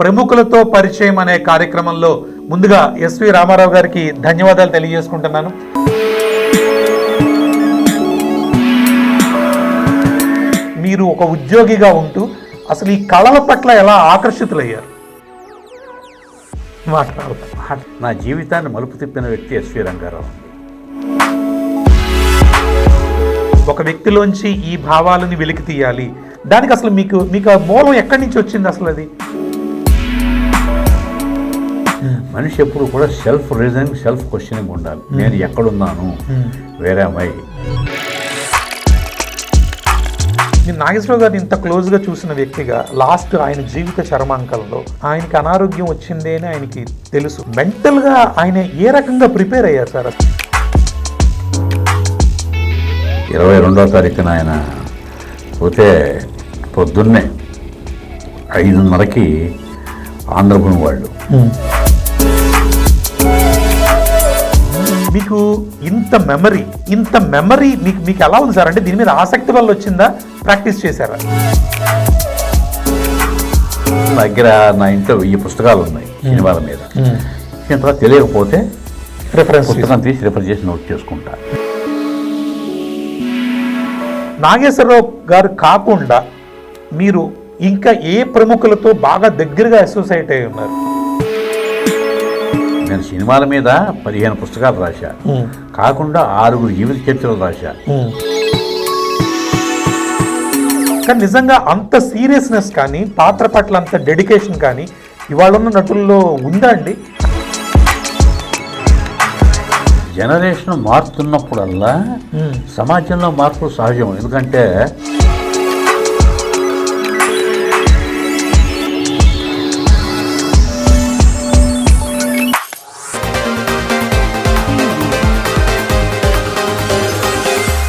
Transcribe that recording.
ప్రముఖులతో పరిచయం అనే కార్యక్రమంలో ముందుగా ఎస్వి రామారావు గారికి ధన్యవాదాలు తెలియజేసుకుంటున్నాను. మీరు ఒక ఉద్యోగిగా ఉంటూ అసలు ఈ కళల పట్ల ఎలా ఆకర్షితులయ్యారు? మాట్లాడతాం నా జీవితాన్ని మలుపు తిప్పిన వ్యక్తి ఎస్వి రంగారావు. ఒక వ్యక్తిలోంచి ఈ భావాలని వెలికి తీయాలి. దానికి అసలు మీకు మీకు మూలం ఎక్కడి నుంచి వచ్చింది అసలు అది? మనిషి ఎప్పుడు కూడా సెల్ఫ్ రీజనింగ్ సెల్ఫ్ క్వశ్చనింగ్ ఉండాలి. నేను ఎక్కడున్నాను? వేరే అమ్మాయి నేను నాగేశ్వరరావు గారిని ఇంత క్లోజ్గా చూసిన వ్యక్తిగా లాస్ట్ ఆయన జీవిత చరమాంకంలో ఆయనకి అనారోగ్యం వచ్చిందే అని ఆయనకి తెలుసు. మెంటల్గా ఆయన ఏ రకంగా ప్రిపేర్ అయ్యారు సార్? అసలు? ఇరవై రెండో తారీఖున ఆయన పోతే పొద్దున్నే ఐదున్నరకి ఆంధ్రభూమి వాళ్ళు. మీకు ఇంత మెమరీ ఇంత మెమరీ మీకు మీకు ఎలా ఉంది సార్? అంటే దీని మీద ఆసక్తి వల్ల వచ్చిందా? ప్రాక్టీస్ చేశారా? నా దగ్గర నా ఇంట్లో వెయ్యి పుస్తకాలు ఉన్నాయి సినిమాల మీద. ఇంత తెలియకపోతే రిఫరెన్స్ పుస్తకం తీసి రిఫర్ చేసి నోట్ చేసుకుంటా. నాగేశ్వరరావు గారు కాకుండా మీరు ఇంకా ఏ ప్రముఖులతో బాగా దగ్గరగా అసోసియేట్ అయి ఉన్నారు? నేను సినిమాల మీద పదిహేను పుస్తకాలు రాశా. కాకుండా ఆరుగురు జీవిత చరిత్రలు రాశా. కానీ నిజంగా అంత సీరియస్నెస్ కానీ పాత్ర పట్ల అంత డెడికేషన్ కానీ ఇవాళ ఉన్న నటుల్లో ఉందా అండి? జనరేషన్ మారుతున్నప్పుడల్లా సమాజంలో మార్పులు సహజం. ఎందుకంటే